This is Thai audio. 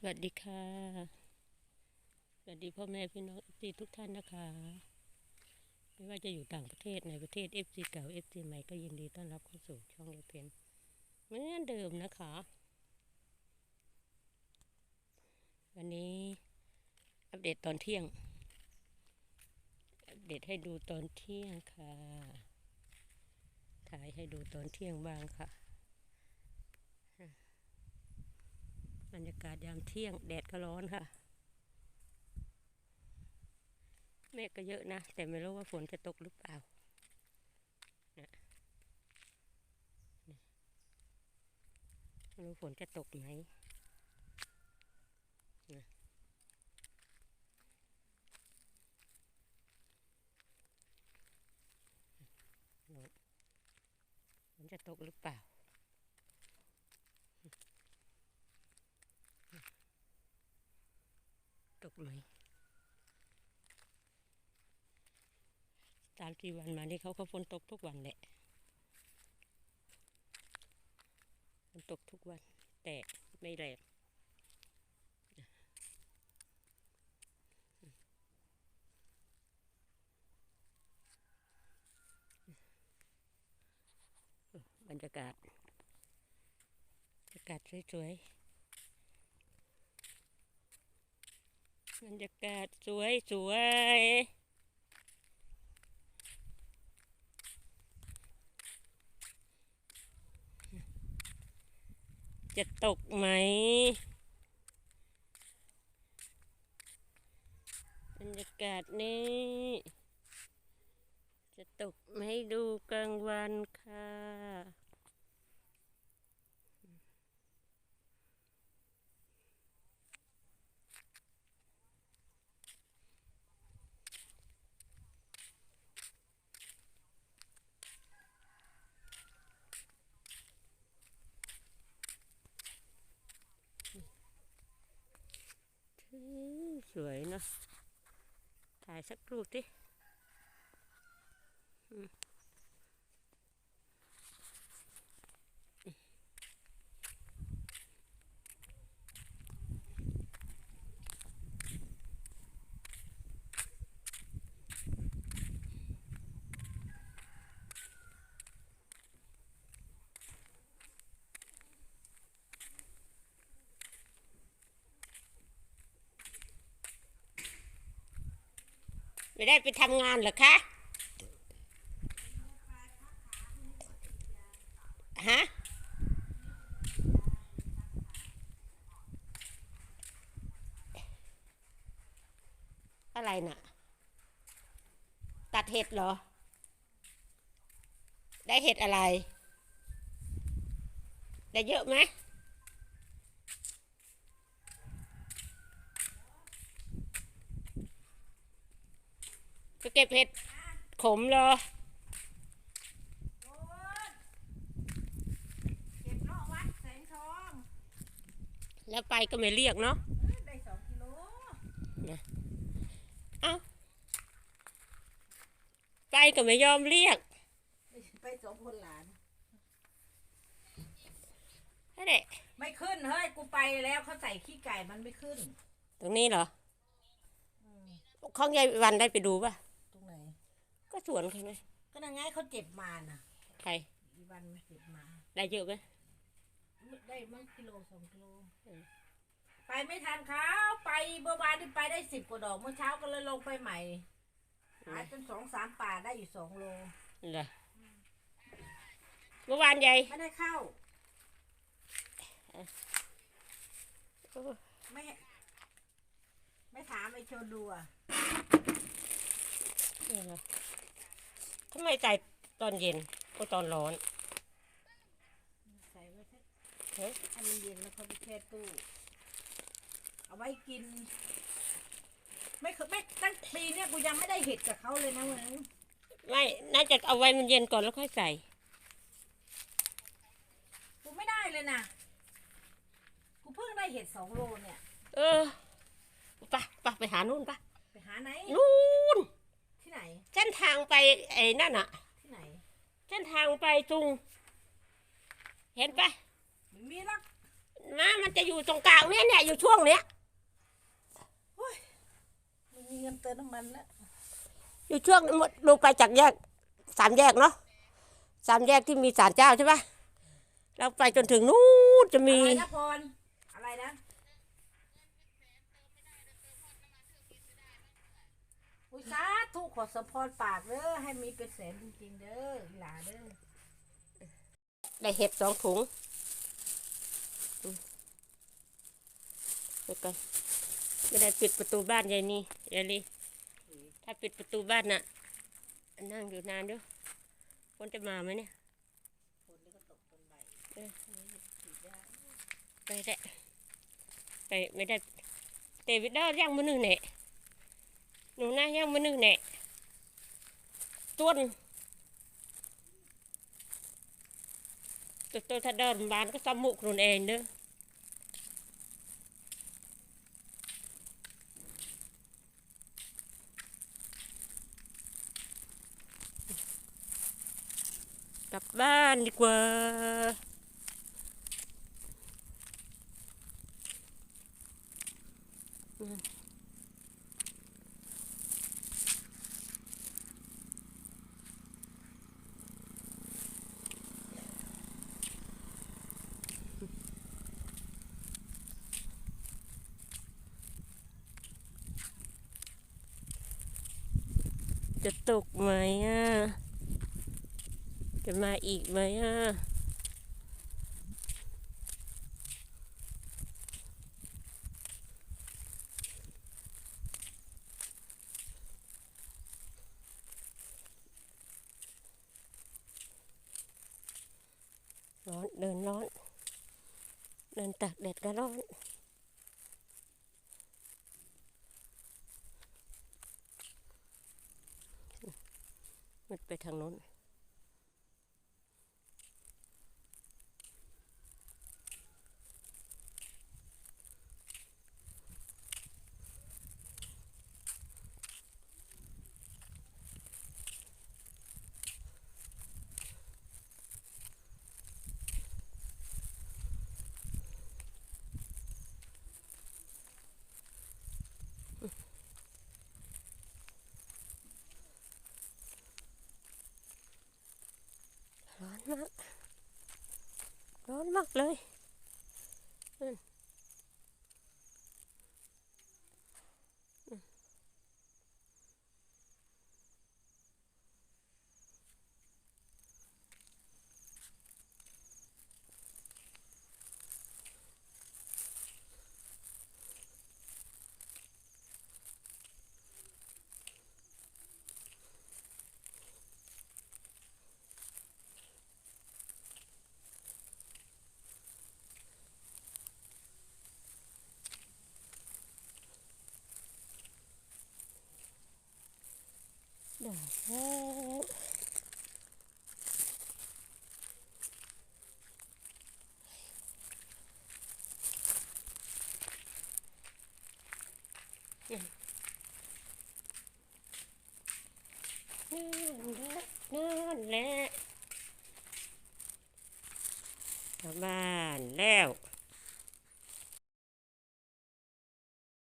สวัสดีค่ะ สวัสดีพ่อแม่พี่น้องเอฟซีทุกท่านนะคะ ไม่ว่าจะอยู่ต่างประเทศในประเทศเอฟซีเก่าเอฟซีใหม่ก็ยินดีต้อนรับเข้าสู่ช่องเอเพนเหมือนเดิมนะคะ วันนี้อัปเดตตอนเที่ยง อัปเดตให้ดูตอนเที่ยงค่ะ ถ่ายให้ดูตอนเที่ยงบ้างค่ะ บรรยากาศยามเที่ยงแดดก็ร้อนค่ะ เมฆก็เยอะนะ แต่ไม่รู้ว่าฝนจะตกหรือเปล่านะไม่รู้ฝนจะตกไหมนะฝนจะตกหรือเปล่า ตกไหมสามสี่วันมานี่เขาก็ฝนตกทุกวันแหละฝนตกทุกวัน แต่ไม่แรงบรรยากาศบรรยากาศสวยๆ บรรยากาศสวยสวยจะตกไหม บรรยากาศนี้ จะตกไหมดูกลางวันค่ะ อืมส วยเนาะถ่ายสักรูปดิ ไม่ได้ไปทำงานเหรอคะฮะอะไรน่ะ ตัดเห็ดเหรอ ได้เห็ดอะไร ได้เยอะไหม ไปเก็บเห็ดขมเหรอเก็บเลาะวัดแสงทองแล้วไปก็ไม่เรียกเนาะเอ้ยได้สองกิโลเอ้าไปก็ไม่ยอมเรียก ไปสองคนหลานนั่นแหละไม่ขึ้นเฮ้ยกูไปแล้วเขาใส่ขี้ไก่มันไม่ขึ้น ตรงนี้เหรอของยายวันได้ไปดูป่ะตรงไหนก็ สวนเขาไงก็นั่งไงเขาเจ็บมาน่ะใครอีวันมันเจ็บมา ได้เยอะไหมได้มั้งกิโลสองกิโลเออไปไม่ทันเขาไปเมื่อวานที่ไปได้สิบกว่าดอกเมื่อเช้าก็เลยลงไปใหม่หาจนสองสามป่าได้อยู่สองโลเหรอเมื่อวานยายไม่ได้เข้า ไม่ไม่ถามไอโชดูอะนี่เหรอ ทำไมใส่ตอนเย็นก็ตอนร้อนใส่ไว้สักเฮ้ยให้มันเย็นแล้วเขาไปแช่ตู้ เอาไว้กิน ไม่เคยไม่ตั้งปีเนี้ยกูยังไม่ได้เห็ดกับเขาเลยนะเว้ยไม่น่าจะเอาไว้มันเย็นก่อนแล้วค่อยใส่กูไม่ได้เลยนะกูเพิ่งได้เห็ดสองโลเนี่ย เออไปไปไปหานู่นปะไปหาไหนนู่นที่ ไหน เส้นทางไปไอ้นั่นอะที่ไหนเส้นทางไปจุง เห็นปะไม่มีหรอกมามันจะอยู่ตรงกลางเนี่ยเนี่ยอยู่ช่วงเนี้ย ไม่มีเงินเติมน้ำมันแล้วอยู่ช่วงลงไปจากแยกสามแยกเนาะสามแยกที่มีศาลเจ้าใช่ปะแล้วไปจนถึงนู้นจะมี อะไรนะพรอะไรนะ สาธุขอสมพรปากเด้อให้มีเป็นแสนจริงๆเด้อหลาเด้อได้เห็ดสองถุงไปกันไม่ได้ปิดประตูบ้านยายนี่ยายลีถ้าปิดประตูบ้านน่ะ นั่งอยู่นานเด้วยคนจะมาไหมเนี่ยฝนนี่ก็ตกนบ่ายเออไปได้ไปไม่ได้เตวิดเดอร์ย่างมือหนึ่งเนี่ย หนูนะย่างมือหนึ่งเนี่ยต้นตัวตัวถ้าเดินบ้านก็สมุกรุนเองเด้อากลับบ้านดีกว่า จะตกไหมอะ จะมาอีกไหมอะ ร้อน เดินร้อน เดินตากแดดก็ร้อน มันไปทางโน้น ร้อนมาก ร้อนมากเลย ได้แล้วนั่นแหละนั่นแหละกลับบ้านแล้ว